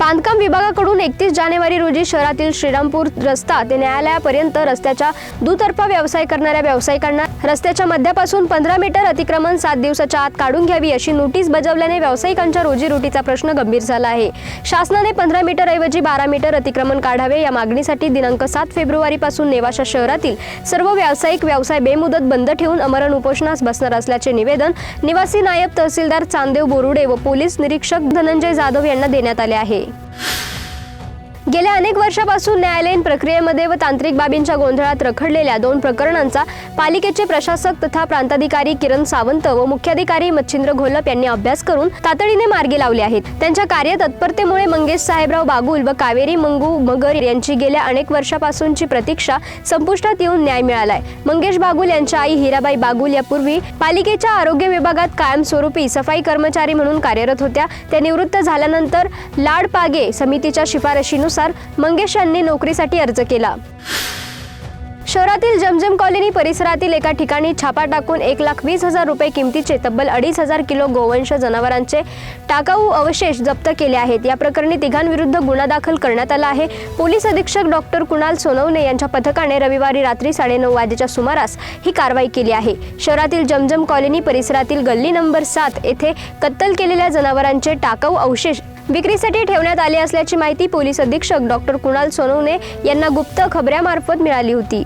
बांधकाम विभागाकडून एकतीस जानेवारी रोजी शहरातील श्रीरामपूर रस्ता ते न्यायालयापर्यंत रस्त्याच्या दुतर्फा व्यवसाय करणाऱ्या व्यावसायिकांना रस्त्याच्या मध्यापासून पंधरा मीटर अतिक्रमण सात दिवसाच्या आत काढून घ्यावी अशी नोटीस बजावल्याने व्यावसायिकांच्या रोजीरोटीचा प्रश्न गंभीर झाला आहे. शासनाने पंधरा मीटर ऐवजी बारा मीटर अतिक्रमण काढावे या मागणीसाठी दिनांक सात फेब्रुवारीपासून नेवाशा शहरातील सर्व व्यावसायिक व्यवसाय बेमुदत बंद ठेवून अमरण उपोषणास बसणार असल्याचे निवेदन निवासी नायब तहसीलदार चांदेव बोरुडे व पोलीस निरीक्षक धनंजय जाधव यांना देण्यात आले आहे. गेल्या अनेक वर्षापासून न्यायालयीन प्रक्रियेमध्ये व तांत्रिक बाबींच्या गोंधळात रखडलेल्या दोन प्रकरणांचा पालिकेचे प्रशासक तथा प्रांताधिकारी किरण सावंत व मुख्याधिकारी मच्छिंद्र घोलप यांनी अभ्यास करून तातडीने मार्गी लावले आहेत. त्यांच्या कार्यतत्परतेमुळे मंगेश साहेबराव बागुल व कावेरी मंगू मगर यांची गेल्या अनेक वर्षापासूनची प्रतीक्षा संपुष्टात येऊन न्याय मिळालाय. मंगेश बागुल यांच्या आई हिराबाई बागुल यापूर्वी पालिकेच्या आरोग्य विभागात कायमस्वरूपी सफाई कर्मचारी म्हणून कार्यरत होत्या. त्या निवृत्त झाल्यानंतर लाड पागे समितीच्या शिफारशीनुसार मंगेश यांनी नोकरीसाठी अर्ज केला. शहरातील जमजम कॉलनी परिसरातील एका ठिकाणी छापा टाकून एक लाख वीस हजार रुपये किमतीचे तब्बल अडीच हजार किलो गोवंश जनावरांचे टाकाऊ अवशेष जप्त केले आहेत. या प्रकरणी तिघांविरुद्ध गुन्हा दाखल करण्यात आला आहे. पोलीस अधीक्षक डॉक्टर कुणाल सोनवणे यांच्या पथकाने रविवारी रात्री साडेनऊ वाजेच्या सुमारास ही कारवाई केली आहे. शहरातील जमजम कॉलनी परिसरातील गल्ली नंबर सात येथे कत्तल केलेल्या जनावरांचे टाकाऊ अवशेष विक्रीसाठी ठेवण्यात आले असल्याची माहिती पोलीस अधीक्षक डॉक्टर कुणाल सोनवणे यांना गुप्त खबऱ्यामार्फत मिळाली होती.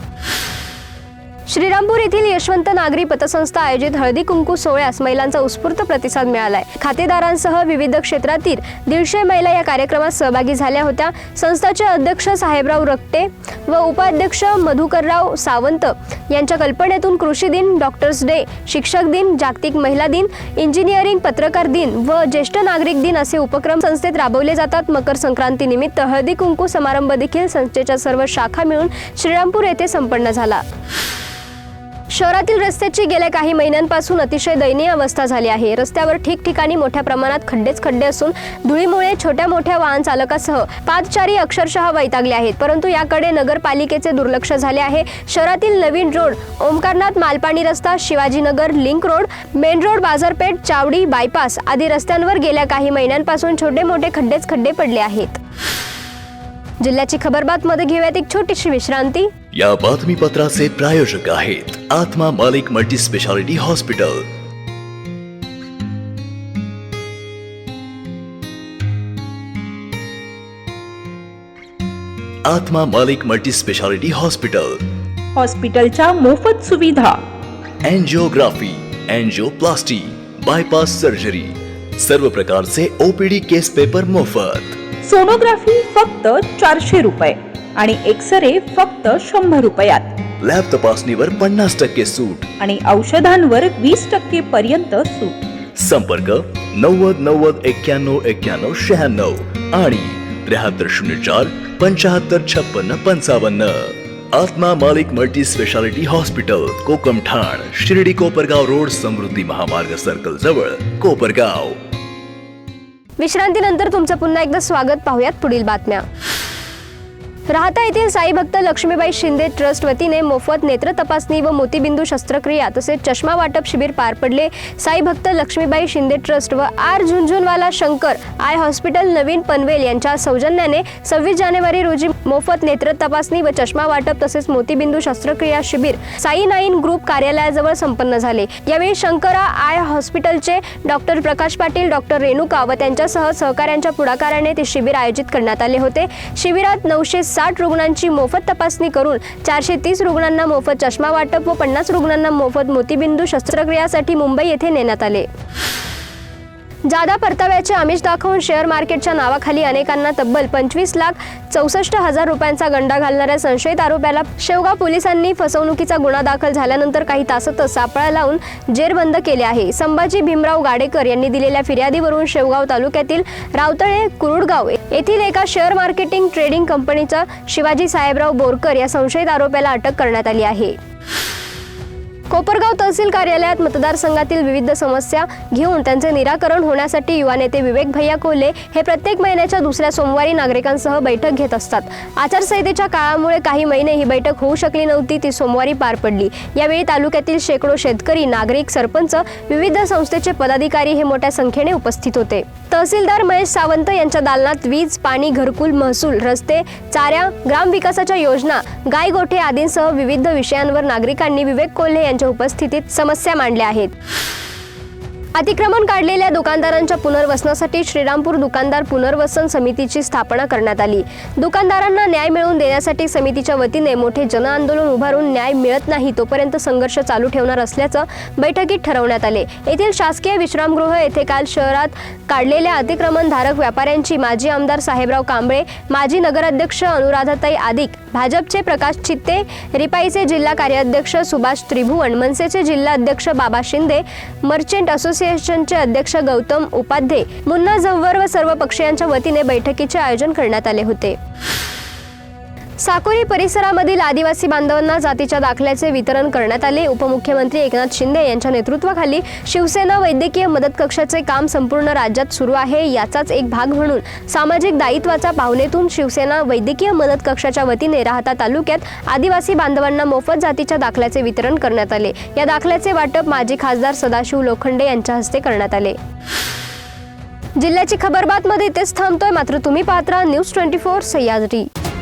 श्रीरामपूर येथील यशवंत नागरी पतसंस्था आयोजित हळदी कुंकू सोहळ्यास महिलांचा उत्स्फूर्त प्रतिसाद मिळालाय. खातेदारांसह विविध क्षेत्रातील दीडशे महिला या कार्यक्रमात सहभागी झाल्या होत्या. संस्थाचे अध्यक्ष साहेबराव रक्ते व उपाध्यक्ष मधुकरराव सावंत यांच्या कल्पनेतून कृषी दिन डॉक्टर्स डे शिक्षक दिन जागतिक महिला दिन इंजिनिअरिंग पत्रकार दिन व ज्येष्ठ नागरिक दिन असे उपक्रम संस्थेत राबवले जातात. मकर संक्रांती निमित्त हळदी कुंकू समारंभ देखील संस्थेच्या सर्व शाखा मिळून श्रीरामपूर येथे संपन्न झाला. शहरातील रस्त्याची गेल्या काही महिन्यांपासून अतिशय दयनीय अवस्था झाली आहे. रस्त्यावर ठिकठिकाणी मोठ्या प्रमाणात खड्डेच खड्डे असून धुळीमुळे छोट्या मोठ्या वाहन चालकासह पादचारी अक्षरशः वैतागले आहेत. परंतु याकडे नगरपालिकेचे दुर्लक्ष झाले आहे. शहरातील नवीन रोड ओंकारनाथ मालपाणी रस्ता Shivajinagar link road main road बाजारपेठ चावडी बायपास आदी रस्त्यांवर गेल्या काही महिन्यांपासून छोटे मोठे खड्डेच खड्डे पडले आहेत. जिल्ह्याची खबरबातमध्ये घेऊयात एक छोटीशी विश्रांती. या बातमीपत्राचे प्रायोजक आहेत आत्मा मालिक मल्टी स्पेशालिटी हॉस्पिटल आत्मा मालिक मल्टी स्पेशालिटी हॉस्पिटल हॉस्पिटलच्या मोफत सुविधा. एन्जिओग्राफी एन्जिओप्लास्टी बायपास सर्जरी सर्व प्रकारचे ओपीडी केस पेपर मोफत. सोनोग्राफी फक्त चारशे रुपये. आणि एक्सरे फक्त शंभर रुपयात. लॅब तपासणीवर पन्नास टक्के सूट. आणि औषधांवर वीस टक्के पर्यंत सूट. संपर्क नव्वद नव्वद एक्क्याण्णव एक्क्याण्णव शहाण्णव आणि त्र्याहत्तर शून्य चार पंचाहत्तर छप्पन्न पंचावन्न. आत्मा मालिक मल्टी स्पेशालिटी हॉस्पिटल कोकम ठाण शिर्डी कोपरगाव रोड समृद्धी महामार्ग सर्कल जवळ कोपरगाव. विश्रांतीनंतर तुमचं पुन्हा एकदा स्वागत पाहूयात पुढील बातम्या. राहता येथील साई भक्त लक्ष्मीबाई शिंदे ट्रस्ट वतीने मोफत नेत्र तपासणी व मोतीबिंदू शस्त्रक्रिया तसेच चष्मा वाटप शिबिर पार पडले. साई भक्त लक्ष्मीबाई शिंदे ट्रस्ट व R Jhunjhunwala Shankar eye hospital Navin Panvel यांच्या सौजन्याने सव्वीस जानेवारी रोजी मोफत नेत्र तपासणी व चष्मा वाटप तसेच मोतीबिंदू शस्त्रक्रिया शिबिर साई नाईन ग्रुप कार्यालयाजवळ संपन्न झाले. यावेळी शंकरा आय हॉस्पिटलचे डॉक्टर प्रकाश पाटील डॉक्टर रेणुका व त्यांच्यासह सहकाऱ्यांच्या पुढाकाराने ते शिबिर आयोजित करण्यात आले होते. शिबिरात नऊशे साठ रुग्णांची मोफत तपासणी करून चारशे तीस रुग्णांना मोफत चष्मा वाटप व पन्नास रुग्णांना मोफत मोतीबिंदू शस्त्रक्रियासाठी मुंबई येथे नेण्यात आले. जादा परताव्याचे आमिष दाखवून शेअर मार्केटच्या नावाखाली अनेकांना तब्बल पंचवीस लाख चौसष्ट हजार रुपयांचा गंडा घालणाऱ्या संशयित आरोप्याला शेवगाव पोलिसांनी फसवणुकीचा गुन्हा दाखल झाल्यानंतर काही तासातच सापळा लावून जेरबंद केले आहे. संभाजी भीमराव गाडेकर यांनी दिलेल्या फिर्यादीवरून शेवगाव तालुक्यातील रावतळे कुरुडगाव येथील एका शेअर मार्केटिंग ट्रेडिंग कंपनीचा शिवाजी साहेबराव बोरकर या संशयित आरोप्याला अटक करण्यात आली आहे. कोपरगाव तहसील कार्यालयात मतदारसंघातील विविध समस्या घेऊन त्यांचे निराकरण होण्यासाठी युवा नेते विवेक भैया कोल्हे हे प्रत्येक महिन्याच्या दुसऱ्या सोमवारी नागरिकांसह बैठक घेत असतात. आचारसंहितेच्या काळामुळे काही महिने ही बैठक होऊ शकली नव्हती ती सोमवारी पार पडली. यावेळी तालुक्यातील शेकडो शेतकरी नागरिक सरपंच विविध संस्थेचे पदाधिकारी हे मोठ्या संख्येने उपस्थित होते. तहसीलदार महेश सावंत यांच्या दालनात वीज पाणी घरकुल महसूल रस्ते चाऱ्या ग्रामविकासाच्या योजना गाय गोठे आदींसह विविध विषयांवर नागरिकांनी विवेक कोल्हे यांच्या उपस्थितीत समस्या मांडल्या आहेत. अतिक्रमण काढलेल्या दुकानदारांच्या पुनर्वसनासाठी श्रीरामपूर दुकानदार पुनर्वसन समितीची स्थापना करण्यात आली. दुकानदारांना न्याय मिळवून देण्यासाठी समितीच्या वतीने मोठे जनआंदोलन उभारून न्याय मिळत नाही तोपर्यंत संघर्ष चालू ठेवणार असल्याचं बैठकीत ठरवण्यात आले. येथील शासकीय विश्रामगृह येथे काल शहरात काढलेल्या अतिक्रमणधारक व्यापाऱ्यांची माजी आमदार साहेबराव कांबळे माजी नगराध्यक्ष अनुराधाताई आदिक भाजपचे प्रकाश चित्ते रिपाईचे जिल्हा कार्याध्यक्ष सुभाष त्रिभुवन मनसेचे जिल्हा अध्यक्ष बाबा शिंदे मर्चंट असोसिएशनचे अध्यक्ष गौतम उपाध्ये मुन्ना जव्हर व सर्व पक्षीयांच्या वतीने बैठकीचे आयोजन करण्यात आले होते. साकोरी परिसरामधील आदिवासी बांधवांना जातीच्या दाखल्याचे वितरण करण्यात आले. उपमुख्यमंत्री एकनाथ शिंदे यांच्या नेतृत्वाखाली शिवसेना वैद्यकीय मदत कक्षाचे काम संपूर्ण राज्यात सुरू आहे. याचाच एक भाग म्हणून सामाजिक दायित्वाच्या पावनेतून शिवसेना वैद्यकीय मदत कक्षाच्या वतीने राहता तालुक्यात आदिवासी बांधवांना मोफत जातीच्या दाखल्याचे वितरण करण्यात आले. या दाखल्याचे वाटप माजी खासदार सदाशिव लोखंडे यांच्या हस्ते करण्यात आले. जिल्ह्याची खबरबातमध्ये इथेच थांबतोय. मात्र तुम्ही पात्रा न्यूज ट्वेंटी फोर सह्याद्री.